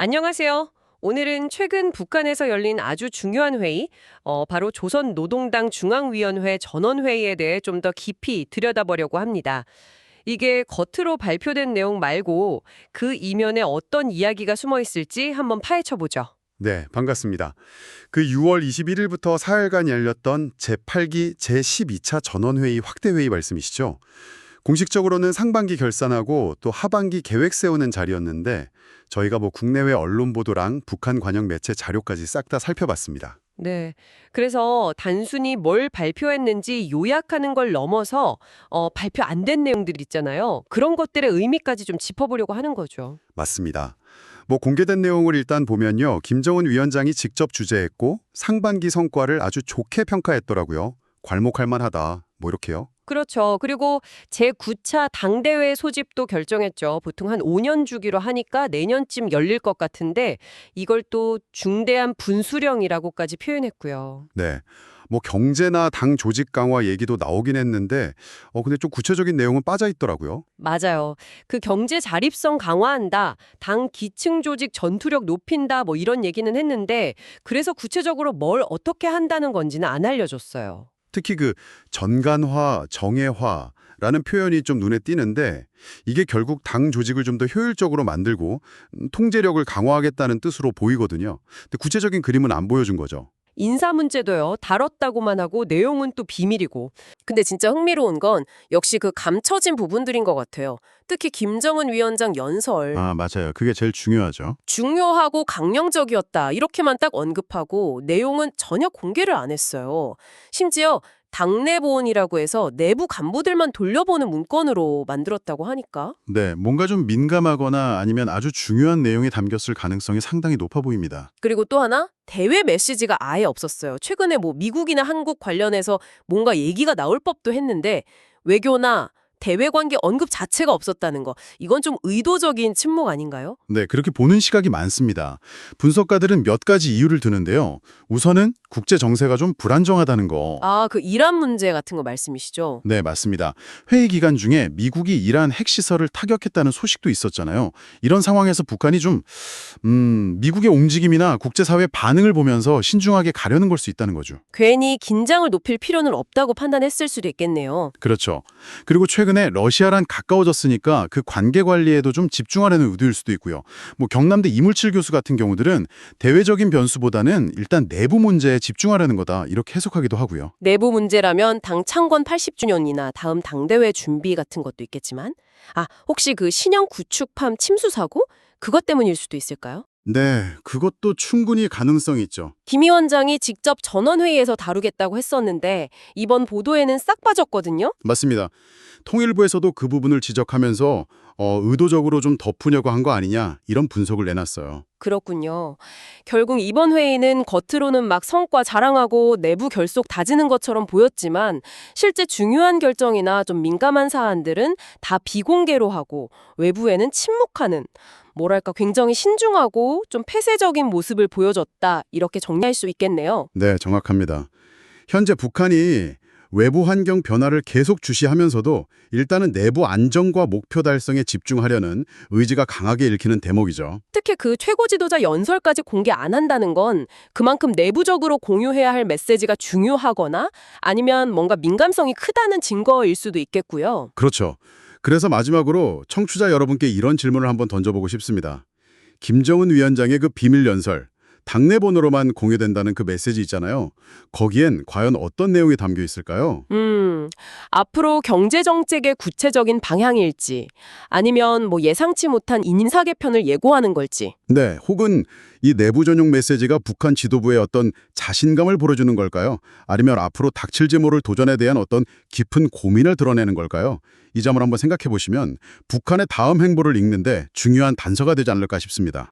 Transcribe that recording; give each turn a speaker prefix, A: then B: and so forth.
A: 안녕하세요. 오늘은 최근 북한에서 열린 아주 중요한 회의, 어, 바로 조선 노동당 중앙위원회 전원회의에 대해 좀 더 깊이 들여다보려고 합니다. 이게 겉으로 발표된 내용 말고 그 이면에 어떤 이야기가 숨어 있을지 한번 파헤쳐 보죠.
B: 네, 반갑습니다. 그 6월 21일부터 사흘간 열렸던 제8기 제12차 전원회의 확대회의 말씀이시죠? 공식적으로는 상반기 결산하고 또 하반기 계획 세우는 자리였는데 저희가 뭐 국내외 언론 보도랑 북한 관영 매체 자료까지 싹 다 살펴봤습니다.
A: 네. 그래서 단순히 뭘 발표했는지 요약하는 걸 넘어서 어, 발표 안 된 내용들 있잖아요. 그런 것들의 의미까지 좀 짚어보려고 하는 거죠.
B: 맞습니다. 뭐 공개된 내용을 일단 보면요. 김정은 위원장이 직접 주재했고 상반기 성과를 아주 좋게 평가했더라고요. 괄목할 만하다. 뭐 이렇게요.
A: 그렇죠. 그리고 제9차 당대회 소집도 결정했죠. 보통 한 5년 주기로 하니까 내년쯤 열릴 것 같은데 이걸 또 중대한 분수령이라고까지 표현했고요.
B: 네. 뭐 경제나 당 조직 강화 얘기도 나오긴 했는데 어 근데 좀 구체적인 내용은 빠져 있더라고요.
A: 맞아요. 그 경제 자립성 강화한다, 당 기층 조직 전투력 높인다 뭐 이런 얘기는 했는데 그래서 구체적으로 뭘 어떻게 한다는 건지는 안 알려 줬어요.
B: 특히 그 전간화, 정예화라는 표현이 좀 눈에 띄는데 이게 결국 당 조직을 좀 더 효율적으로 만들고 음, 통제력을 강화하겠다는 뜻으로 보이거든요. 근데 구체적인 그림은 안 보여준 거죠.
A: 인사 문제도요. 다뤘다고만 하고 내용은 또 비밀이고.
C: 근데 진짜 흥미로운 건 역시 그 감춰진 부분들인 것 같아요. 특히 김정은 위원장 연설.
B: 아, 맞아요. 그게 제일 중요하죠.
C: 중요하고 강령적이었다. 이렇게만 딱 언급하고 내용은 전혀 공개를 안 했어요. 심지어 당내 보원이라고 해서 내부 간부들만 돌려보는 문건으로 만들었다고 하니까.
D: 네, 뭔가 좀 민감하거나 아니면 아주 중요한 내용이 담겼을 가능성이 상당히 높아 보입니다.
C: 그리고 또 하나 대외 메시지가 아예 없었어요. 최근에 뭐 미국이나 한국 관련해서 뭔가 얘기가 나올 법도 했는데 외교나 대외 관계 언급 자체가 없었다는 거. 이건 좀 의도적인 침묵 아닌가요?
D: 네, 그렇게 보는 시각이 많습니다. 분석가들은 몇 가지 이유를 드는데요. 우선은 국제 정세가 좀 불안정하다는 거.
C: 아, 그 이란 문제 같은 거 말씀이시죠?
D: 네, 맞습니다. 회의 기간 중에 미국이 이란 핵시설을 타격했다는 소식도 있었잖아요. 이런 상황에서 북한이 좀, 음, 미국의 움직임이나 국제사회 반응을 보면서 신중하게 가려는 걸 수 있다는 거죠.
C: 괜히 긴장을 높일 필요는 없다고 판단했을 수도 있겠네요.
D: 그렇죠. 그리고 최근 에 러시아랑 가까워졌으니까 그 관계 관리에도 좀 집중하려는 의도일 수도 있고요. 뭐 경남대 이물칠 교수 같은 경우들은 대외적인 변수보다는 일단 내부 문제에 집중하려는 거다 이렇게 해석하기도 하고요.
C: 내부 문제라면 당 창건 80주년이나 다음 당대회 준비 같은 것도 있겠지만 아, 혹시 그 신형 구축함 침수 사고? 그것 때문일 수도 있을까요?
D: 네, 그것도 충분히 가능성이 있죠.
C: 김 위원장이 직접 전원회의에서 다루겠다고 했었는데 이번 보도에는 싹 빠졌거든요.
D: 맞습니다. 통일부에서도 그 부분을 지적하면서 어, 의도적으로 좀 덮으려고 한 거 아니냐 이런 분석을 내놨어요.
C: 그렇군요. 결국 이번 회의는 겉으로는 막 성과 자랑하고 내부 결속 다지는 것처럼 보였지만 실제 중요한 결정이나 좀 민감한 사안들은 다 비공개로 하고 외부에는 침묵하는 뭐랄까 굉장히 신중하고 좀 폐쇄적인 모습을 보여줬다 이렇게 정리할 수 있겠네요.
D: 네, 정확합니다. 현재 북한이 외부 환경 변화를 계속 주시하면서도 일단은 내부 안정과 목표 달성에 집중하려는 의지가 강하게 읽히는 대목이죠.
C: 특히 그 최고 지도자 연설까지 공개 안 한다는 건 그만큼 내부적으로 공유해야 할 메시지가 중요하거나 아니면 뭔가 민감성이 크다는 증거일 수도 있겠고요.
D: 그렇죠. 그래서 마지막으로 청취자 여러분께 이런 질문을 한번 던져보고 싶습니다. 김정은 위원장의 그 비밀 연설, 당내 번호로만 공유된다는 그 메시지 있잖아요. 거기엔 과연 어떤 내용이 담겨 있을까요?
C: 음, 앞으로 경제정책의 구체적인 방향일지 아니면 뭐 예상치 못한 인사 개편을 예고하는 걸지
D: 네, 혹은 이 내부 전용 메시지가 북한 지도부의 어떤 자신감을 보여주는 걸까요? 아니면 앞으로 닥칠 제모를 도전에 대한 어떤 깊은 고민을 드러내는 걸까요? 이 점을 한번 생각해 보시면 북한의 다음 행보를 읽는데 중요한 단서가 되지 않을까 싶습니다.